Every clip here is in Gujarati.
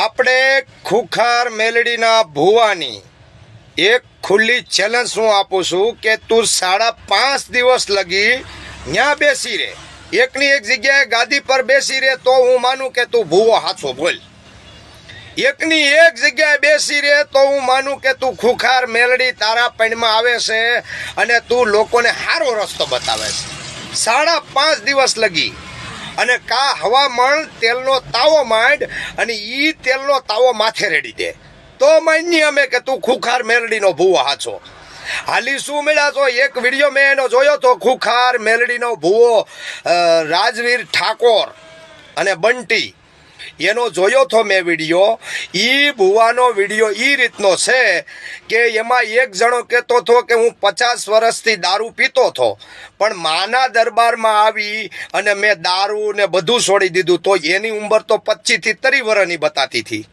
આપણે ખુખાર મેલડીના ભુવાની એક ખુલ્લી ચેલેન્જ હું આપું છું કે તું સાડા પાંચ દિવસ લગી ત્યાં બેસી રહે એકની એક જગ્યાએ ગાદી પર બેસી રહે તો હું માનું કે તું ભૂવો હાથો બોલ. એકની એક જગ્યાએ બેસી રહે તો હું માનું કે તું ખુખાર મેલડી તારા પૈણમાં આવે છે અને તું લોકોને સારો રસ્તો બતાવે છે. સાડા પાંચ દિવસ લગી અને કા હવામાન તેલનો તાવો માંડ અને ઈ તેલનો તાવો માથે રેડી દે. તો માન્ય અમે કે તું ખુખાર મેલડીનો ભૂવો હાચો. હાલી શું મળ્યા છો? એક વીડિયો મેં એનો જોયો તો ખુખાર મેલડીનો ભૂવો રાજવીર ઠાકોર અને બંટી. એનો જોયો તો મેં વીડિયો. એ ભુવાનો વીડિયો એ રીતનો છે કે એમાં એક જણો કહેતો હતો કે હું પચાસ વર્ષથી દારૂ પીતો હતો. પણ માના દરબારમાં આવી અને મેં દારૂ ને બધું છોડી દીધું તો એની ઉંમર તો પચીસથી ત્રીસ વર્ષની બતાતી હતી.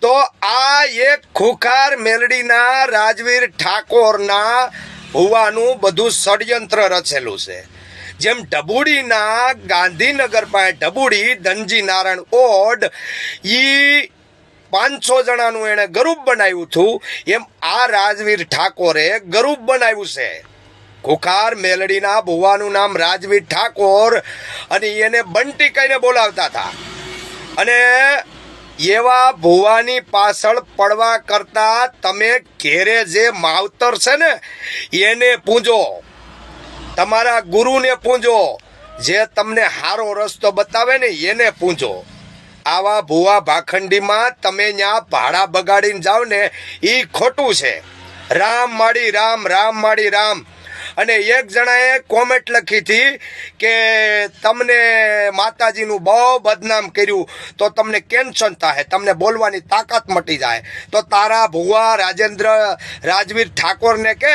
તો આ એક ખુખાર મેલડીના રાજવીર ઠાકોરના ભુવાનું બધું ષડયંત્ર રચેલું છે. જેમ ડબુડીના ગાંધીનગર પાસે ડબુડી ધનજી નારાયણ ઓડ, ઈ પાંચસો જણાનું એણે ગરૂબ બનાવ્યું હતું. એમ આ રાજવીર ઠાકોરે ગરુપ બનાવ્યું છે. ખુખાર મેલડીના ભુવાનું નામ રાજવીર ઠાકોર અને એને બંટી કહીને બોલાવતા હતા. અને એવા ભુવાની પાછળ પડવા કરતા તમે ઘેરે જે માવતર છે ને, એને પૂંજો. તમારા ગુરુને પૂંજો. જે તમને સારો રસ્તો બતાવે ને એને પૂંજો. આવા ભુવા ભાખંડીમાં તમે ત્યાં ભાડા બગાડીને જાઓ ને એ ખોટું છે. રામ માડી રામ રામ માડી રામ. અને એક જણાએ કોમેન્ટ લખી હતી કે તમને માતાજીનું બહુ બદનામ કર્યું, તો તમને કેન્સર થાય તમને બોલવાની તાકાત મટી જાય. તો તારા ભુવા રાજેન્દ્ર, રાજવીર ઠાકોરને કે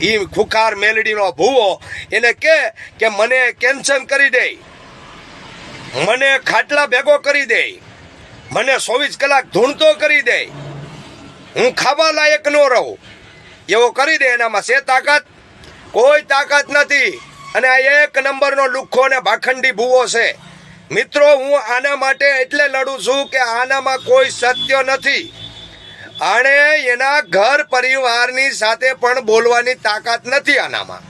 એ ખુખાર મેલડીનો ભૂવો, એને કે કે મને કેન્સર કરી દે. મને ખાટલા ભેગો કરી દે. મને ચોવીસ કલાક ધૂણતો કરી દે. હું ખાવા લાયક ન રહું. એવો કરી દે, એનામાં છે તાકાત? કોઈ તાકાત નથી. અને આ એક નંબરનો લુખ્ખો ને ભાખંડી ભૂવો છે. મિત્રો, હું આના માટે એટલે લડું છું કે આનામાં કોઈ સત્ય નથી. આણે એના ઘર પરિવારની સાથે પણ બોલવાની તાકાત નથી આનામાં.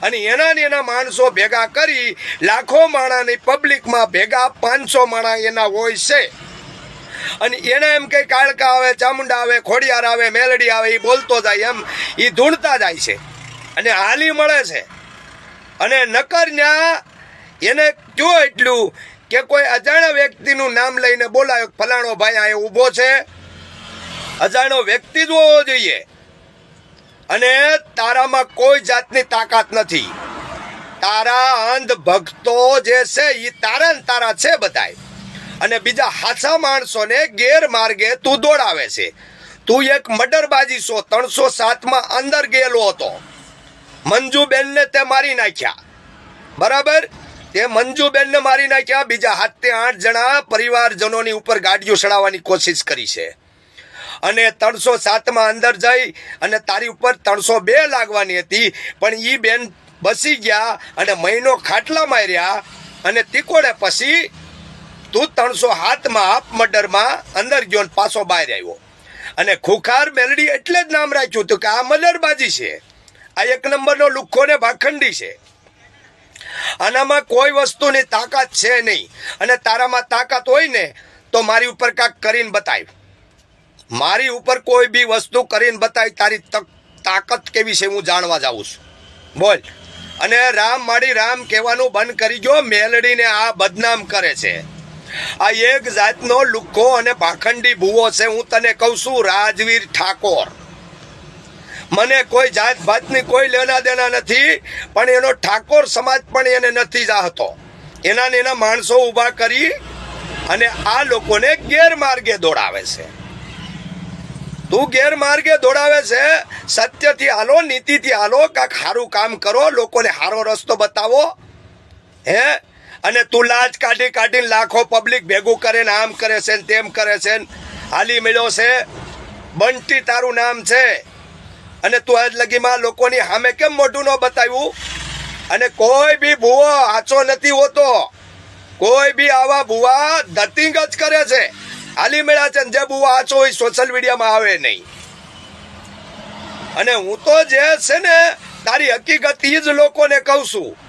અને એના એના માણસો ભેગા કરી લાખો માણાની પબ્લિકમાં ભેગા પાંચસો માણા એના હોય છે. અને એને એમ કે કાળકા આવે, ચામુંડા આવે, ખોડિયાર આવે, મેલડી આવે એ બોલતો જાય એમ એ ધૂણતા જાય છે. અને હાલી મળે છે. અને નકર એને કયો એટલું કે કોઈ અજાણ્યા વ્યક્તિનું નામ લઈને બોલાયો ફલાણો ભાઈ અહીંયા ઊભો છે? અજાણ્યો વ્યક્તિ જ હોવો જોઈએ. અને તારામાં કોઈ જાતની તાકાત નથી. તારા અંધ ભક્તો જે છે એ તારા તારા છે બધાય. અને બીજા હાચા માણસોને ગેરમાર્ગે તું દોડાવે છે. તું એક મર્ડરબાજી સો, ત્રણસો સાતમાં અંદર ગયેલો હતો. મંજુબેનને તે મારી નાખ્યા. બરાબર? તે મંજુબેનને મારી નાખ્યા. બીજા હાથે આઠ જણા પરિવારજનોની ઉપર ગાડીઓ ચડાવવાની કોશિશ કરી છે. અને ત્રણસો સાતમાં અંદર જઈ અને તારી ઉપર ત્રણસો બે લાગવાની હતી. પણ એ બેન બસી ગયા અને મહિનો ખાટલા માર્યા અને તિકોડે પછી તું ત્રણસો હાથમાં આપ મર્ડરમાં અંદર ગયો પાછો બહાર આવ્યો. અને ખુખાર મેલડી એટલે જ નામ રાખ્યું હતું કે આ મર્ડરબાજી છે. આ એક નંબરનો લુખ્ખો ને ભાખંડી છે. આનામાં કોઈ વસ્તુની તાકાત છે નહીં. અને તારામાં તાકાત હોય ને, તો મારી ઉપર કાંઈક કરીને બતાવ મારી ઉપર કોઈ બી વસ્તુ કરીને બતાવી તારી તક, તાકાત કેવી છે હું જાણવા જાઉં છું. બોલ. અને રામ માડી રામ કહેવાનું બંધ કરી ગયો મેલડીને આ બદનામ કરે છે. આ એક જાતનો લુખ્ખો અને ભાખંડી ભૂવો છે, હું તને કહું છું, રાજવીર ઠાકોર. મને કોઈ જાત ભાતની કોઈ લેના દેના નથી, પણ એનો ઠાકોર સમાજ પણ એને નથી ચાહતો એના ને એના માણસો ઊભા કરી અને આ લોકોને ગેરમાર્ગે દોડાવે છે. તું ગેરમાર્ગે દોડાવે છે, સત્યથી હાલો, નીતિથી હાલો, કાંક સારું કામ કરો, લોકોને સારો રસ્તો બતાવો. હે? અને તું લાજ કાઢી કાઢીને લાખો પબ્લિક ભેગું કરે ને આમ કરે છે ને તેમ કરે છે હાલી મળ્યો છે. બંટી તારું નામ છે. અને તું આજ લગીમાં લોકોની સામે કેમ મોઢું ન બતાવ્યું? અને કોઈ બી ભૂવો આચો નથી હોતો. કોઈ બી આવા ભૂવા ધતિંગ જ કરે છે. હાલી મેળા છે જે બુવા આચો હોય સોશિયલ મીડિયામાં આવે નહીં. અને હું તો જે છે ને, તારી હકીકત એ જ લોકોને કહું છું.